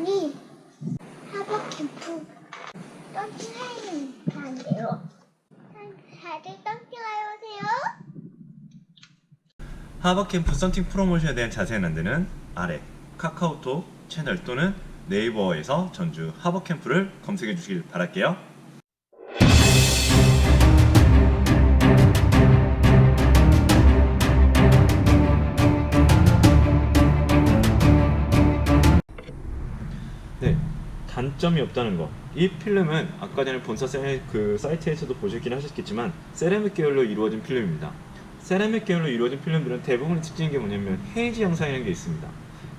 오늘이 하버 캠프 던팅하는 날인데요. 다들 던팅하러 오세요. 하버 캠프 썬팅 프로모션에 대한 자세한 안내는 아래 카카오톡 채널 또는 네이버에서 전주 하버 캠프를 검색해 주시길 바랄게요. 단점이 없다는 거. 이 필름은 아까 전에 본사 세, 그 사이트에서도 보셨긴 하셨겠지만 세라믹 계열로 이루어진 필름입니다. 세라믹 계열로 이루어진 필름들은 대부분의 특징인 게 뭐냐면 헤이지 영상이라는 게 있습니다.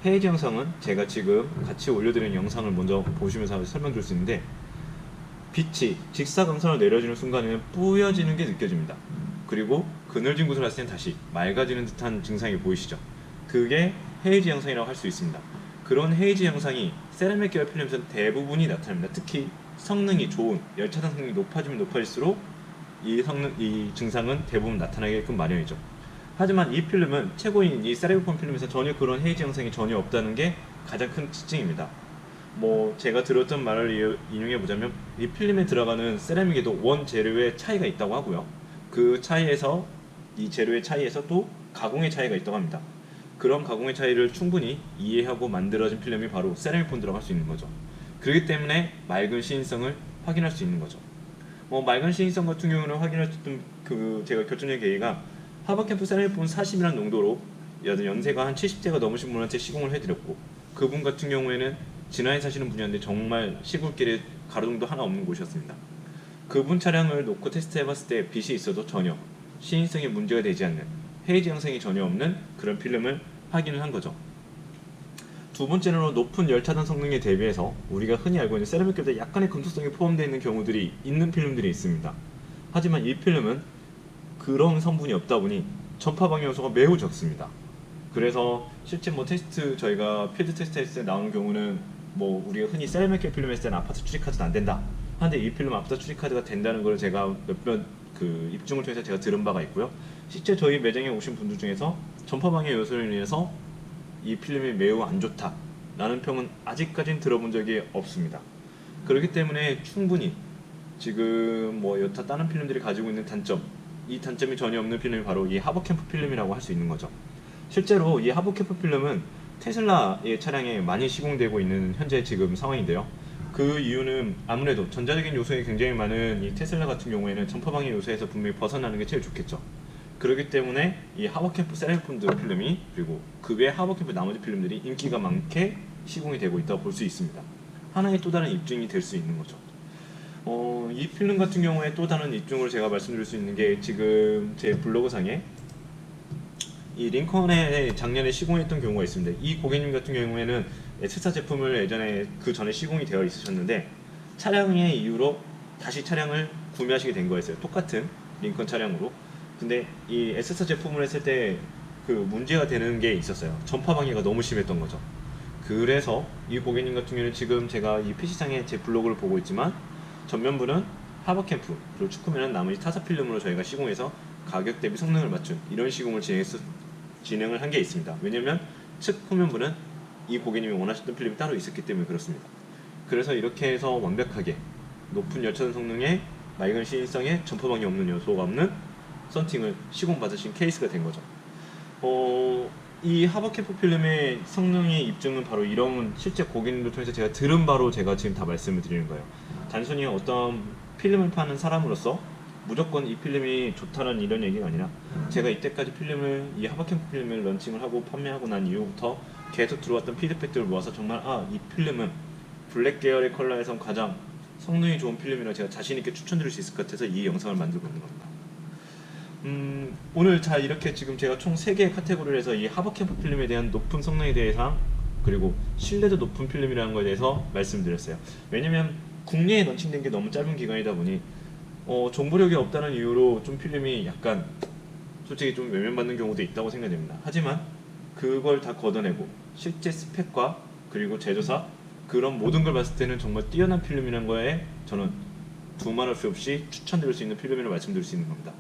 헤이지 영상은 제가 지금 같이 올려드리는 영상을 먼저 보시면서 설명드릴 수 있는데 빛이 직사광선을 내려주는 순간에는 뿌여지는 게 느껴집니다. 그리고 그늘진 곳을 봤을 땐 다시 맑아지는 듯한 증상이 보이시죠? 그게 헤이지 영상이라고 할 수 있습니다. 그런 헤이지 영상이 세라믹 계열 필름에서는 대부분이 나타납니다. 특히 성능이 좋은 열차단 성능이 높아지면 높아질수록 이 성능 이 증상은 대부분 나타나게끔 마련이죠. 하지만 이 필름은 최고인 이 세라믹 필름에서 전혀 그런 헤이지 영상이 전혀 없다는 게 가장 큰 특징입니다. 뭐 제가 들었던 말을 인용해 보자면 이 필름에 들어가는 세라믹에도 원 재료의 차이가 있다고 하고요. 그 차이에서 이 재료의 차이에서 또 가공의 차이가 있다고 합니다. 그런 가공의 차이를 충분히 이해하고 만들어진 필름이 바로 세라믹 본드라고 할 수 있는 거죠. 그렇기 때문에 맑은 시인성을 확인할 수 있는 거죠. 뭐 맑은 시인성 같은 경우는 확인할 수 있던 그 제가 결정적인 계기가 하버캠프 세라믹 본 40이라는 농도로 연- 연세가 한 70대가 넘으신 분한테 시공을 해드렸고 그분 같은 경우에는 진화에 사시는 분이었는데 정말 시골길에 가로등도 하나 없는 곳이었습니다. 그분 차량을 놓고 테스트해봤을 때 빛이 있어도 전혀 시인성에 문제가 되지 않는 헤이지 형성이 전혀 없는 그런 필름을 확인을 한 거죠. 두 번째로 높은 열차단 성능에 대비해서 우리가 흔히 알고 있는 세라믹 겹에 약간의 금속성이 포함되어 있는 경우들이 있는 필름들이 있습니다. 하지만 이 필름은 그런 성분이 없다 보니 전파 방해 요소가 매우 적습니다. 그래서 실제 뭐 테스트 저희가 필드 테스트 했을 때 나오는 경우는 뭐 우리가 흔히 세라믹 필름 했을 때는 아파트 출입 카드는 안 된다. 하는데 이 필름 아파트 출입 카드가 된다는 걸 제가 몇몇 그 입증을 통해서 제가 들은 바가 있고요. 실제 저희 매장에 오신 분들 중에서 전파 방해 요소로 인해서 이 필름이 매우 안 좋다라는 평은 아직까지는 들어본 적이 없습니다. 그렇기 때문에 충분히 지금 뭐 여타 다른 필름들이 가지고 있는 단점, 이 단점이 전혀 없는 필름이 바로 이 하버캠프 필름이라고 할 수 있는 거죠. 실제로 이 하버캠프 필름은 테슬라의 차량에 많이 시공되고 있는 현재 지금 상황인데요. 그 이유는 아무래도 전자적인 요소에 굉장히 많은 이 테슬라 같은 경우에는 전파방해 요소에서 분명히 벗어나는 게 제일 좋겠죠. 그렇기 때문에 이 하버캠프 세라믹본드 필름이 그리고 그 외 하버캠프 나머지 필름들이 인기가 많게 시공이 되고 있다고 볼 수 있습니다. 하나의 또 다른 입증이 될 수 있는 거죠. 어, 이 필름 같은 경우에 또 다른 입증을 제가 말씀드릴 수 있는 게 지금 제 블로그상에 이 링컨에 작년에 시공했던 경우가 있습니다. 이 고객님 같은 경우에는 S사 제품을 예전에 그 전에 시공이 되어 있으셨는데 차량의 이유로 다시 차량을 구매하시게 된 거였어요. 똑같은 링컨 차량으로. 근데 이 S사 제품을 했을 때 그 문제가 되는 게 있었어요. 전파 방해가 너무 심했던 거죠. 그래서 이 고객님 같은 경우는 지금 제가 이 PC상에 제 블로그를 보고 있지만 전면부는 하버캠프 그리고 축구면은 나머지 타사 필름으로 저희가 시공해서 가격 대비 성능을 맞춘 이런 시공을 진행했, 진행을 한 게 있습니다. 왜냐면 측 후면부는 이 고객님이 원하셨던 필름이 따로 있었기 때문에 그렇습니다. 그래서 이렇게 해서 완벽하게 높은 열차단 성능에 맑은 시인성에 전파방이 없는 요소가 없는 썬팅을 시공받으신 케이스가 된 거죠. 어, 이 하버캠프 필름의 성능의 입증은 바로 이런 실제 고객님들 통해서 제가 들은 바로 제가 지금 다 말씀을 드리는 거예요. 단순히 어떤 필름을 파는 사람으로서 무조건 이 필름이 좋다는 이런 얘기가 아니라 제가 이때까지 필름을 이 하버캠프 필름을 런칭을 하고 판매하고 난 이후부터 계속 들어왔던 피드백들을 모아서 정말 아 이 필름은 블랙 계열의 컬러에선 가장 성능이 좋은 필름이라 제가 자신 있게 추천드릴 수 있을 것 같아서 이 영상을 만들고 있는 겁니다. 음, 오늘 자 이렇게 지금 제가 총 3개의 카테고리를 해서 이 하버캠프 필름에 대한 높은 성능에 대해서 그리고 신뢰도 높은 필름이라는 것에 대해서 말씀드렸어요. 왜냐면 국내에 런칭된 게 너무 짧은 기간이다 보니 어, 정보력이 없다는 이유로 좀 필름이 약간 솔직히 좀 외면받는 경우도 있다고 생각됩니다. 하지만 그걸 다 걷어내고 실제 스펙과 그리고 제조사 그런 모든 걸 봤을 때는 정말 뛰어난 필름이라는 거에 저는 두말할 수 없이 추천드릴 수 있는 필름이라고 말씀드릴 수 있는 겁니다.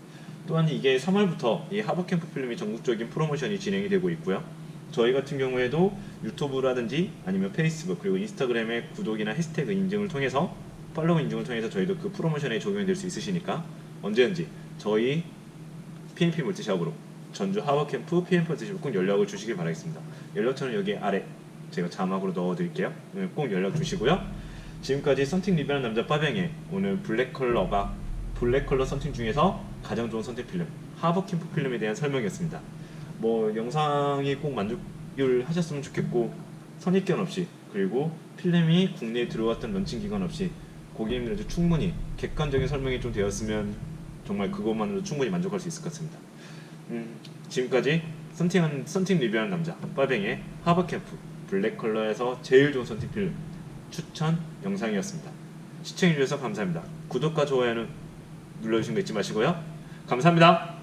또한 이게 3월부터 이 하버캠프 필름이 전국적인 프로모션이 진행이 되고 있고요. 저희 같은 경우에도 유튜브라든지 아니면 페이스북 그리고 인스타그램의 구독이나 해시태그 인증을 통해서 팔로우 인증을 통해서 저희도 그 프로모션에 적용이 될 수 있으시니까 언제든지 저희 PNP 물티샵으로 전주 하버캠프 PNP 물티샵 꼭 연락을 주시길 바라겠습니다. 연락처는 여기 아래 제가 자막으로 넣어드릴게요. 네, 꼭 연락 주시고요. 지금까지 썬팅 리뷰하는 남자 빠뱅의 오늘 블랙 컬러가 블랙 컬러 썬팅 중에서 가장 좋은 선택 필름 하버 캠프 필름에 대한 설명이었습니다. 뭐 영상이 꼭 만족을 하셨으면 좋겠고 선입견 없이 그리고 필름이 국내에 들어왔던 런칭 기간 없이 고객님들한테 충분히 객관적인 설명이 좀 되었으면 정말 그것만으로 충분히 만족할 수 있을 것 같습니다. 음, 지금까지 썬팅한 썬팅 리뷰하는 남자 빠뱅의 하버 캠프 블랙 컬러에서 제일 좋은 썬팅 필름 추천 영상이었습니다. 시청해주셔서 감사합니다. 구독과 좋아요는 눌러주시는 거 잊지 마시고요. 감사합니다.